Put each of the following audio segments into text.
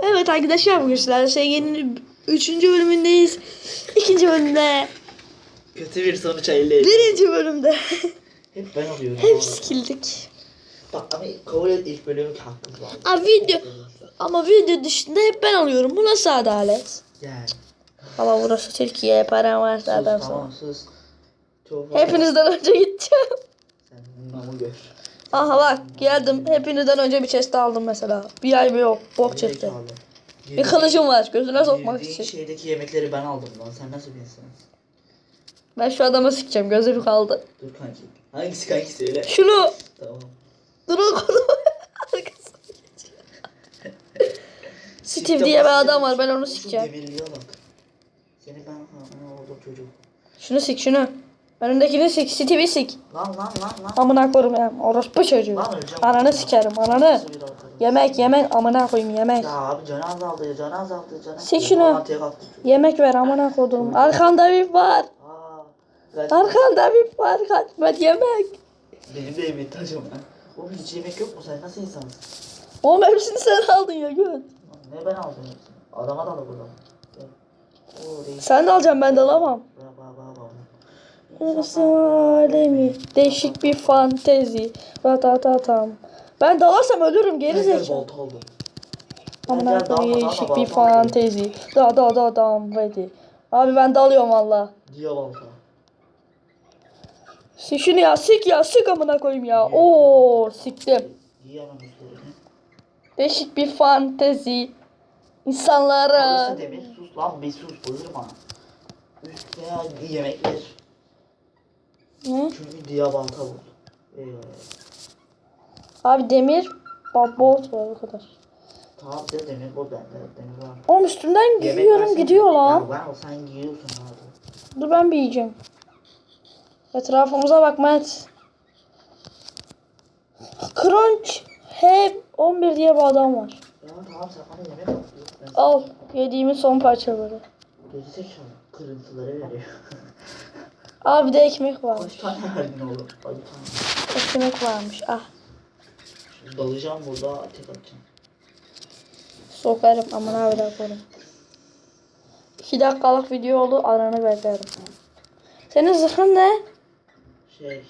Evet arkadaşlar bugün sizlerle sevginin 3. bölümündeyiz. İkinci bölümde. Kötü bir sonuç elde ettim. Birinci bölümde. Hep ben alıyorum. Hep sikildik. Bak ama kabul et ilk bölümün hakkımız var. Abi video ama video dışında hep ben alıyorum. Bu nasıl adalet? Gel. Ama burası Türkiye. Param varsa adam sana. tamam sus. Çok Hepinizden önce gideceğim. Sen namı gör. Aha bak geldim. Hepinizden önce bir chest aldım mesela. Bir ay bir yok. Bok chest'i. Bir kılıcım var. Gözüne sokmak için. şeydeki yemekleri ben aldım lan. Sen nasıl bir insansın? Ben şu adama sikeceğim. Gözü bir kaldı. Dur kanki. Hangisi kanki söyle. Şunu. Tamam. Dur o konu. Steve diye bir adam var. Ben onu sikeceğim. Demirliğe bak. Seni ben ha oldum çocuk. Şunu sik şunu. Önündekini sik. Steve'i sik. Lan lan lan lan. Amına koyayım ya. Orospu çocuğu. Lan öleceğim. Ananı sikerim ananı. Bir? Yemek yemek amına koyayım yemek. Ya abi canı azaldı ya canı azaldı canı. Sik şunu. Yemek ver amına koydum. Arkanda bir var. Aa. Ben, Arkanda bir var. Kaçma yemek. benim de evin tacım ya. Oğlum hiç yemek yok mu sen nasıl insansın? Oğlum hepsini sen aldın ya. Lan Ne ben aldım hepsini. Adama da aldı buradan. Sen de alacaksın ben de alamam. Bra bra bra Burası alemi. Değişik bir fantezi. Ratatatam. Ben dalarsam ölürüm geri zekalı. Amına koyayım değişik bir fantezi. Da da da dam ready. Abi ben dalıyorum valla. Diyor. Sik şunu ya sik ya sik amına koyayım ya. Oo siktim. Değişik bir fantezi. İnsanlara. Burası demir sus lan bir sus bağırma. Üst veya yemekler. Ne? Çünkü balta buldu. Eyvallah. Abi demir. Bak bolt var o kadar. Tamam de demir bu bende demir var. Oğlum üstümden Yemek gidiyorum gidiyor lan. Ya ben sen giyiyorsun abi. Dur ben bir yiyeceğim. Etrafımıza bak Mert. Crunch hep 11 diye bir adam var. Ya tamam sen bana yemek Ben Al yediğimin son parçaları. Geri zekalı kırıntıları veriyor. Abi bir de ekmek var. Kaç tane verdin oğlum? Ay. Ekmek varmış. Ah Şimdi dalacağım burada tek atacağım. sokarım aman abi de koyarım. 2 dakikalık video oldu aranı beklerim. Senin zırhın ne? Şey.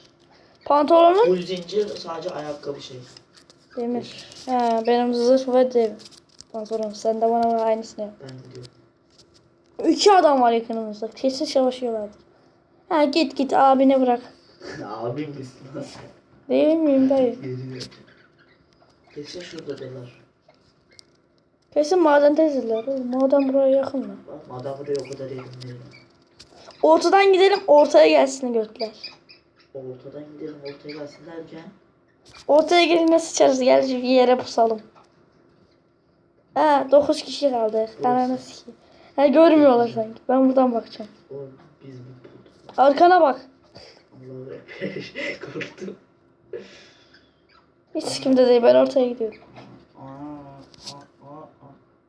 Pantolonun? Full zincir sadece ayakkabı şey. Demir. He, benim zırh ve dev. Pantolon. Sen de bana aynısını yap. Ben gidiyorum. İki adam var yakınımızda. Kesin savaşıyorlardır. Ha git git abine bırak. Abim misin lan? Değil miyim dayı? Geliyor. Kesin şuradadılar. Kesin maden teziler. oğlum. Maden buraya yakın mı? Madem buraya o kadar yakın değil. Ortadan gidelim ortaya gelsin götler. Ortadan gidelim ortaya gelsin derken. Ortaya gelince sıçarız. Gel bir yere pusalım. Ha 9 kişi kaldı. Ananı sikeyim. Ha görmüyorlar sanki. Ben buradan bakacağım. O biz bu. Arkana bak. Ekber. Korktum. Hiç sikimde değil. Ben ortaya gidiyorum. Aa, aa, aa,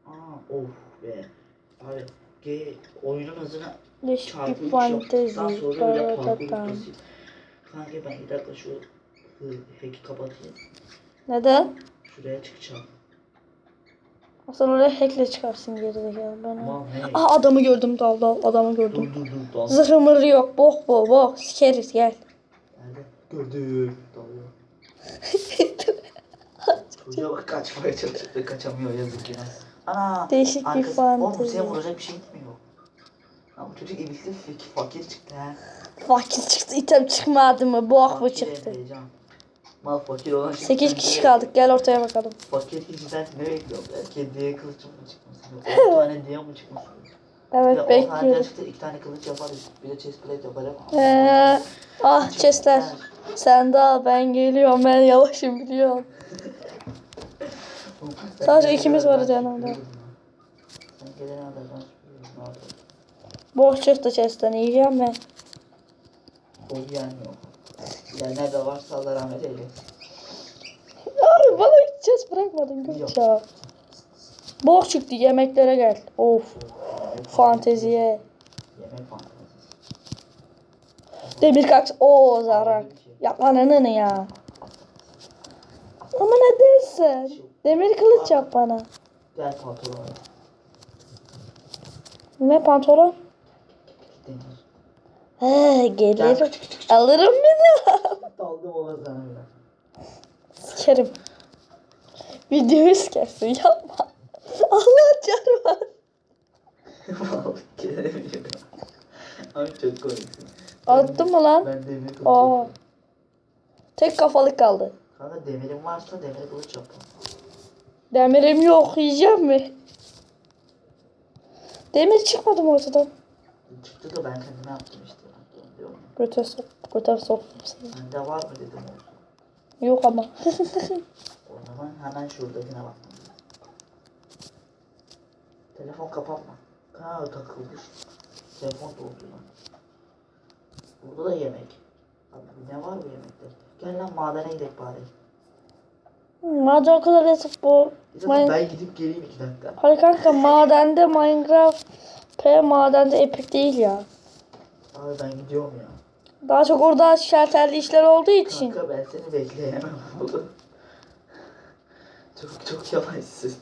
aa, aa. Of be. Abi G oyunun hızına 3 fantezi. yaptıktan sonra bile parkur. Kanka ben bir dakika şu hack'i kapatayım. Neden? Şuraya çıkacağım. Sen oraya hackle çıkarsın geri zekalı. Ben Aman ne? Aha adamı gördüm dal dal adamı gördüm. Dur dur dur. Dal. Zırhı mırı yok. Bok bu bok. Sikeriz gel. Nerede? Gördüm. Dalıyor. Çocuğa bak kaçmaya çalışıyor da kaçamıyor yazık ya. Ana. Değişik bir arkası- fantezi. Oğlum seni vuracak bir şey mi yok? Lan bu çocuk iblisli fakir, fakir çıktı ha. Fakir çıktı item çıkmadı mı? Bok bu Fakir çıktı. heyecan. Mal fakir olan çıktı. 8 kişi kaldık gel ortaya bakalım. Fakir kişiden ne bekliyorum? Kediye kılıç mı çıkmasın? 10 tane diye mi çıkmasın? Evet Ya 10 tane diye bekliyorum. çıktı 2 tane kılıç yaparız. Bir de chest plate yaparım. Ee, ah chestler. Sen de al ben geliyorum ben yavaşım biliyorum. Sadece ikimiz varız yanımda. Bok çıktı chestten yiyeceğim ben. O gelmiyor. Gelenler de varsa Allah rahmet eylesin. Abi bana hiç chest bırakmadın göt ya. Bok çıktı yemeklere gel. Of fanteziye. Demir kaks. Oo zarak. Ya ananı ya. Ama ne dersen. Demir kılıç yap bana. Gel pantolon. Ne pantolon? Demir. He gelirim. Alırım beni. Daldım ona sana biraz. Sikerim. Videoyu sikersin yapma. Allah çarpar. Gelemiyorum. Abi çok komiksin. Attın mı lan? Ben demir kılıç Aa. yapıyorum. Tek kafalık kaldı. Kanka demirin varsa demir kılıç yap. Demirim yok yiyeceğim mi? Demir çıkmadı mı ortadan? Çıktı da ben kendime yaptım işte. Ben de onu diyorum. Göte sok, göte soktum seni. Bende var mı dedim. Yok ama. O zaman hemen şuradakine bak. Telefon kapatma. Ha takılmış. Telefon doldu lan. Burada da yemek. Abi ne var bu yemekte? Gel lan madene gidelim bari. Madem o kadar yatıp bu. Dakika ben gidip geleyim iki dakika. Hayır kanka madende Minecraft P madende Epic değil ya. Abi ben gidiyorum ya. Daha çok orada şalterli işler olduğu için. Kanka ben seni bekleyemem oğlum. çok çok yavaşsın.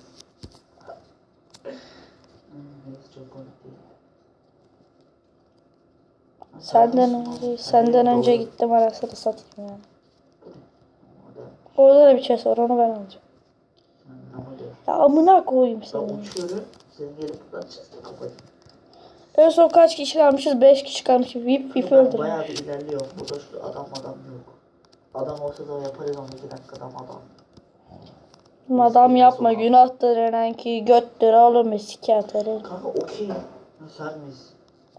Çok komik değil. Ha, Senden önce, senden önce gittim arasını satayım yani. Orada. Da bir chest var onu ben alacağım. Ya amına koyayım Ben seni. uçuyorum. Senin gelip buradan çizdi kafayı. En son kaç kişi kalmışız? 5 kişi kalmışız. Vip vip Ben öldürmüş. bayağı bir ilerliyorum. Burada şu adam adam yok. Adam olsa da yaparız onu iki dakikada adam. Adam yapma günahtır enen ki göttür oğlum sikerteri. Kanka okey. Sen misin?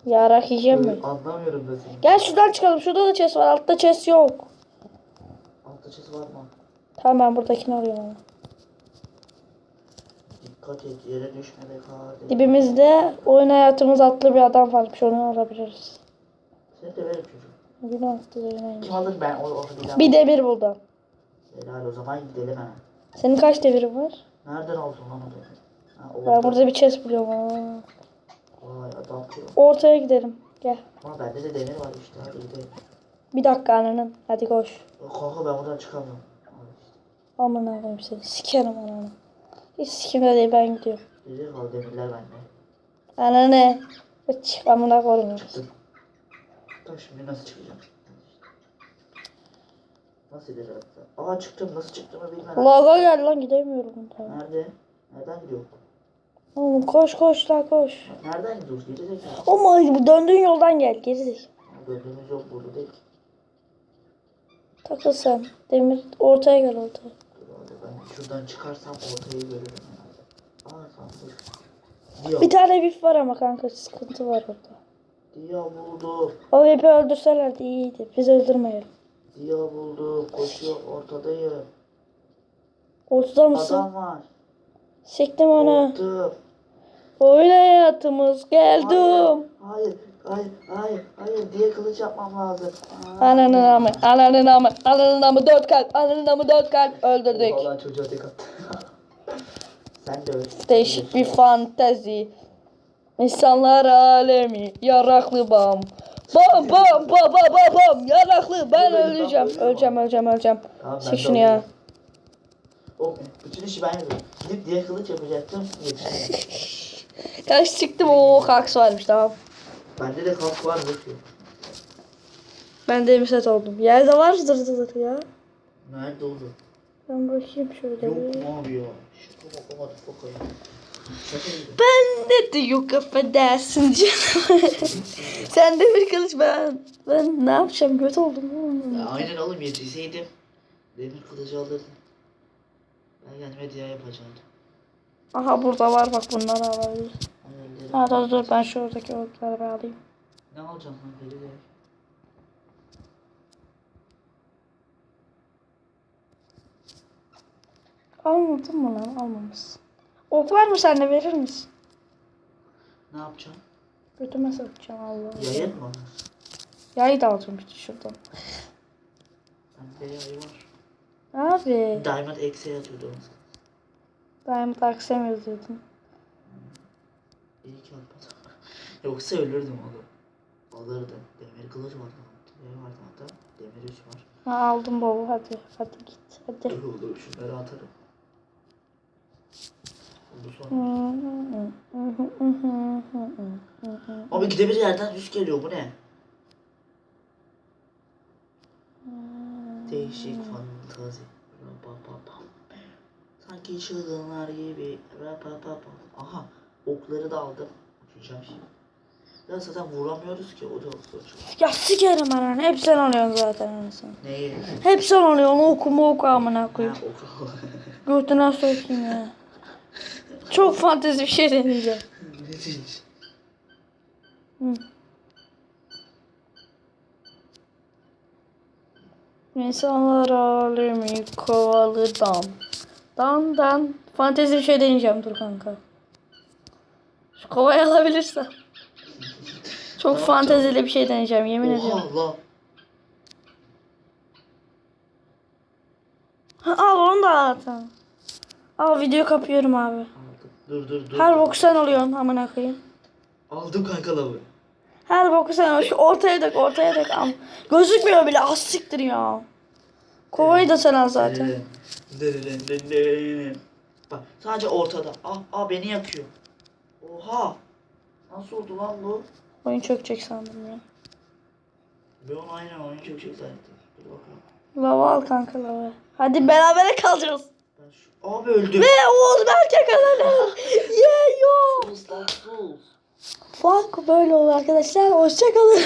Yarak yiyeceğim mi? Anlamıyorum da seni. Gel şuradan çıkalım. Şurada da chest var. Altta chest yok. Altta çiz var mı? Tamam ben buradakini alıyorum. Dikkat et yere düşme be kardeşim. Dibimizde oyun hayatımız adlı bir adam varmış. Onu alabiliriz. Seni de verim çocuk. Günahtır enen. Kim alır ben o o değil Bir demir buldum. Helal o zaman gidelim hemen. Senin kaç demirin var? Nereden aldın lan onu? Ha, Ben burada bir chest buluyorum. Aa. Vay adam diyor. Ortaya gidelim. Gel. Ama bende de demir var işte hadi gidelim. Bir dakika ananın. Hadi koş. Kanka ben buradan çıkamıyorum. Al işte. Aman Allah'ım seni. Sikerim ananı. Hiç sikimde değil ben gidiyorum. Geri kal demirler bende. Ananı. Çık amına koyayım. Çıktım. Tamam şimdi nasıl çıkacağım? Nasıl ileri atla? Aa çıktım nasıl çıktığımı bilmem. Laga gel lan gidemiyorum. Tamam. Nerede? Nereden gidiyor? Oğlum koş koş la koş. Nereden gidiyoruz? Geri zekalı. Ama bu döndüğün yoldan gel. Geri Döndüğümüz yol burada değil ki. Takıl sen. Demir ortaya gel ortaya. Şuradan çıkarsam ortayı görürüm. Bir tane bif var ama kanka sıkıntı var orada. Diya buldum. O bifi öldürselerdi iyiydi. Biz öldürmeyelim. Diya buldum. Koşuyor ortadayım. Ortada mısın? Adam var. Siktim onu. Korktum. Oyun hayatımız geldim. Hayır. Hayır. Hayır. Hayır. Diye kılıç yapmam lazım. Ananın amı, ananın amı, ananın amı dört kalp, ananın amı dört kalp öldürdük. Vallahi çocuğa tek attı. Sen de öl. Değişik bir fantezi. İnsanlar alemi, yaraklı bam. Bam bam bam bam bam bam, yaraklı. Ben öleceğim, öleceğim, öleceğim, öleceğim. Tamam, ben de şunu ya. alıyorum. Oğlum bütün işi ben yapıyorum. Gidip diye kılıç yapacaktım. Kaç çıktım o kaks varmış tamam. Bende de kask var yok. Ben de set oldum. Yerde var zır zır ya. Nerede oldu? Ben bakayım şöyle. Yok bir. abi ya? Şaka ya. Şaka gibi. Ben de de yok affedersin canım. Sen de bir kılıç ben. Ben ne yapacağım kötü oldum. Ya aynen oğlum yetişseydim. Demir kılıcı alırdım. Ben kendime diye yapacaktım. Aha burada var bak bunları alabiliriz. Hayallerim. Ha dur ben şuradaki otları bir alayım. Ne alacağım lan deli de. Almadın mı lan? Almamışsın. Ok var mı sende verir misin? Ne yapacağım? Götüme satacağım Allah. Yayın mı? Yayı da alacağım işte şuradan. Bende yay var. Abi. Diamond X'e yatıyordu onu. Diamond Aksem yazıyordun. İyi ki almadım. Yoksa ölürdüm oğlum. Alırdım. Demir kılıç vardı. Demir vardı hatta. Demir 3 var. Ha aldım baba hadi. Hadi git. Hadi. Dur oğlum şunları atarım. Abi gide bir yerden düz geliyor bu ne? Değişik fantazi. Sanki çılgınlar gibi. Aha okları da aldım. Uçacağım şimdi. Ya zaten vuramıyoruz ki o da olsun. Ya sikerim ananı. Hep sen alıyorsun zaten anasını. Neyi? Hep sen alıyorsun. Okuma oku amına Ha, koyayım. ok. Götüne sokayım ya. Çok fantezi bir şey deneyeceğim. ne diyeceğiz? Hı. İnsanlar alemi kovalı dam. Dan dan. Fantezi bir şey deneyeceğim dur kanka. Kovayı alabilirsem. Çok fantezili bir şey deneyeceğim yemin ediyorum. Oha lan. Ha, al onu da at. Al video kapıyorum abi. Dur dur dur. Her boku sen alıyorsun amına koyayım. Aldım kanka lavı. Her boku sen al. Şu ortaya dök ortaya dök. Am. Gözükmüyor bile az siktir ya. Kovayı da sen al zaten. Bak sadece ortada. Ah, ah beni yakıyor. Oha. Nasıl oldu lan bu? Oyun çökecek sandım ya. Ben onu aynen oyun çok zannettim. Dur bakalım. Lava al kanka lava. Hadi berabere kalacağız. Ben şu... Abi öldüm. Ve Oğuz Berke kazandı. yeah yo. Fuck böyle oldu arkadaşlar. Hoşçakalın.